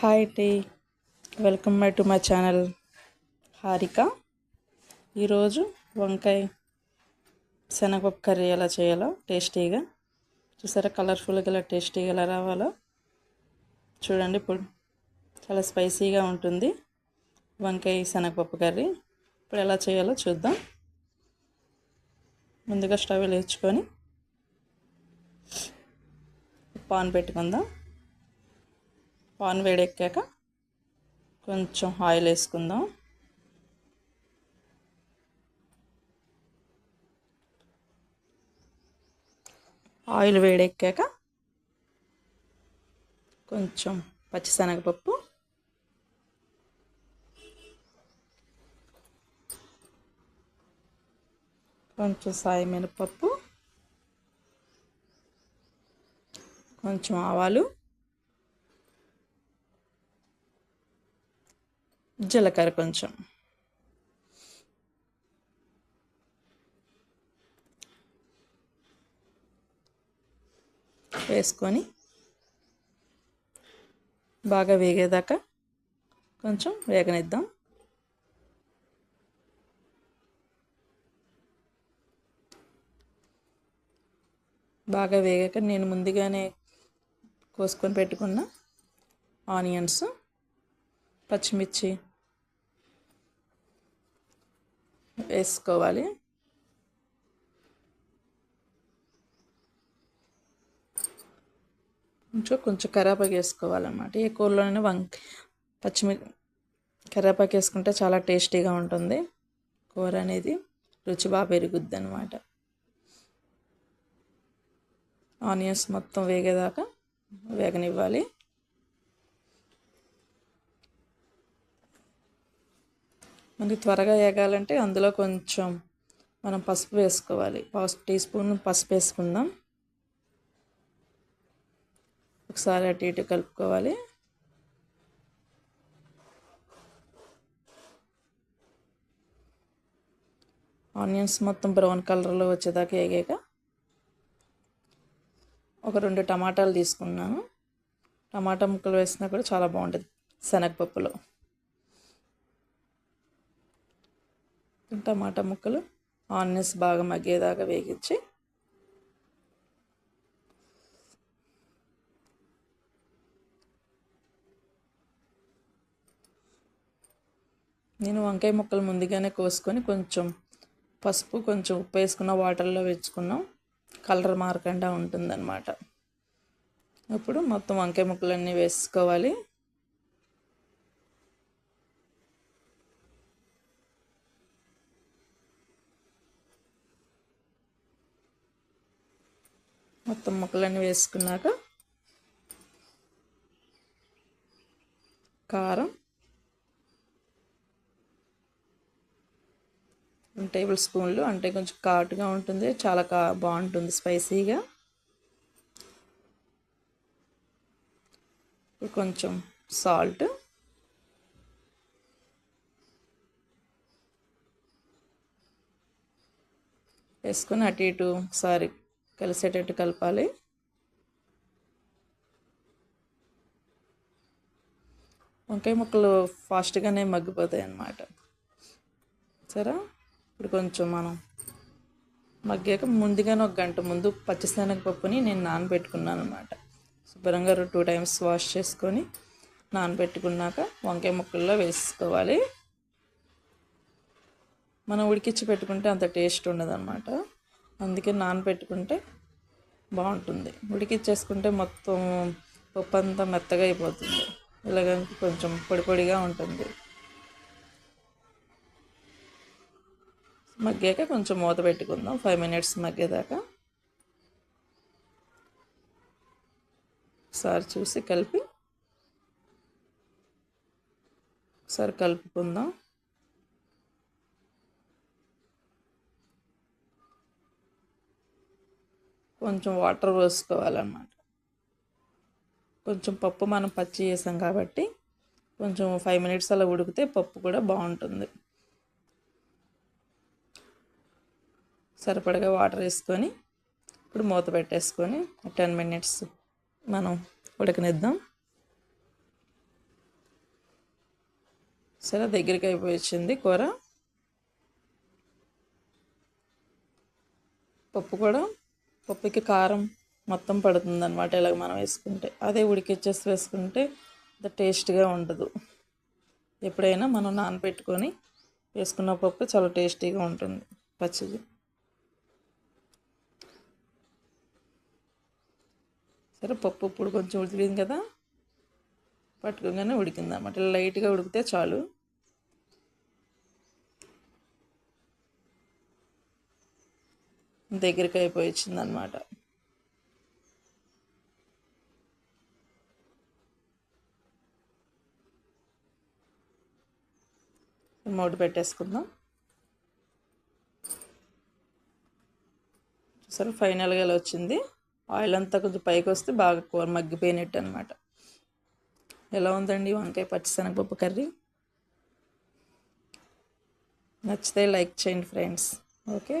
Hi tea welcome my to my channel Harika ఈరోజు వంకాయ శనగపప్పు కర్రీ ఎలా చేయాలో టేస్టీగా. చూసారా కలర్ఫుల్గా ఇలా టేస్టీగా ఎలా రావాలో? చూడండి ఇప్పుడు. చాలా స్పైసీగా ఉంటుంది వంకాయ శనగపప్పు కర్రీ. ఇప్పుడు ఎలా చేయాలో చూద్దాం. ముందుగా స్టవ్ వేసుకొని పాన్ పెట్టుకుందాం. పాన్ వేడెక్కాక కొంచెం ఆయిల్ వేసుకుందాం. ఆయిల్ వేడెక్కాక కొంచెం పచ్చిశనగపప్పు. కొంచెం సాయి మినపప్పు. కొంచెం ఆవాలు. జీలకర్ర కొంచెం. వేసుకొని బాగా వేగేదాకా కొంచెం వేగనిద్దాం. బాగా వేగాక నేను ముందుగానే కోసుకొని పెట్టుకున్న ఆనియన్స్ పచ్చిమిర్చి వేసుకోవాలి. కొంచెం కొంచెం కరేపాకు వేసుకోవాలన్నమాట. ఈ కూరలోనే వంక పచ్చిమిర్చి కరేపాకు వేసుకుంటే చాలా టేస్టీగా ఉంటుంది. కూర అనేది రుచి బాగా పెరుగుద్ది అనమాట ఆనియన్స్ మొత్తం వేగేదాకా వేగనివ్వాలి. మనకి త్వరగా వేగాలంటే అందులో కొంచెం మనం పసుపు వేసుకోవాలి. పసుపు టీ స్పూన్ పసుపు వేసుకుందాం. ఒకసారి అటు ఇటు కలుపుకోవాలి. ఆనియన్స్ మొత్తం బ్రౌన్ కలర్లో వచ్చేదాకా వేగాక ఒక రెండు టమాటాలు తీసుకున్నాను. టమాటా ముక్కలు వేసినా కూడా చాలా బాగుంటుంది శనగపప్పులో. టమాటా ముక్కలు ఆనియన్స్ బాగా మగ్గేదాకా వేగించి నేను వంకాయ ముక్కలు ముందుగానే కోసుకొని కొంచెం పసుపు కొంచెం ఉప్పు వేసుకున్న వాటర్లో వేసుకున్నాం కలర్ మారకుండా ఉంటుందన్నమాట. ఇప్పుడు మొత్తం వంకాయ ముక్కలన్నీ వేసుకోవాలి. మొత్తం ముక్కలన్నీ వేసుకున్నాక కారం టేబుల్ స్పూన్లు అంటే కొంచెం ఘాటుగా ఉంటుంది చాలా కా బాగుంటుంది స్పైసీగా. కొంచెం సాల్ట్. వేసుకొని అటు ఇటు ఒకసారి కలిసేటట్టు కలపాలి. వంకాయ ముక్కలు ఫాస్ట్గానే మగ్గిపోతాయి అన్నమాట. సరే? ఇప్పుడు కొంచెం మనం మగ్గాక ముందుగానే ఒక గంట ముందు పచ్చిశనగపప్పుని నేను నానబెట్టుకున్నాను అనమాట శుభ్రంగా టూ టైమ్స్ వాష్ చేసుకొని నానబెట్టుకున్నాక వంకాయ ముక్కల్లో వేసుకోవాలి. మనం ఉడికిచ్చి పెట్టుకుంటే అంత టేస్ట్ ఉండదు అనమాట అందుకే నానబెట్టుకుంటే బాగుంటుంది. ఉడికిచ్చేసుకుంటే మొత్తం పప్పు అంతా మెత్తగా అయిపోతుంది. ఇలాగ కొంచెం పొడి పొడిగా ఉంటుంది. మగ్గాక కొంచెం మూత పెట్టుకుందాం. ఫైవ్ మినిట్స్ మగ్గేదాకా ఒకసారి చూసి కలిపి ఒకసారి కలుపుకుందాం. కొంచెం వాటర్ పోసుకోవాలన్నమాట. కొంచెం పప్పు మనం పచ్చి చేసాం కాబట్టి కొంచెం ఫైవ్ మినిట్స్ అలా ఉడికితే పప్పు కూడా బాగుంటుంది. సరిపడగా వాటర్ వేసుకొని ఇప్పుడు మూత పెట్టేసుకొని టెన్ మినిట్స్ మనం ఉడకనిద్దాం. సరే దగ్గరికి అయిపోయి వచ్చింది కూర. పప్పు కూడా పప్పుకి కారం మొత్తం పడుతుంది అనమాట ఇలాగ మనం వేసుకుంటే. అదే ఉడికిచ్చేసి వేసుకుంటే అంత టేస్ట్గా ఉండదు. ఎప్పుడైనా మనం నానబెట్టుకొని వేసుకున్న పప్పు చాలా టేస్టీగా ఉంటుంది పచ్చిది. సరే పప్పు ఇప్పుడు కొంచెం ఉడికింది కదా? పట్టుకోగానే ఉడికింది అన్నమాట ఇలా లైట్గా ఉడికితే చాలు. దగ్గరికి అయిపోయి అనమాట మూడు పెట్టేసుకుందాం. చూసారు ఫైనల్గా ఇలా వచ్చింది. ఆయిల్ అంతా కొంచెం పైకి వస్తే బాగా కూర మగ్గిపోయినట్టు అనమాట ఎలా ఉందండి వంకాయ పచ్చిశనగపప్పు కర్రీ? నచ్చితే లైక్ చేయండి ఫ్రెండ్స్. ఓకే?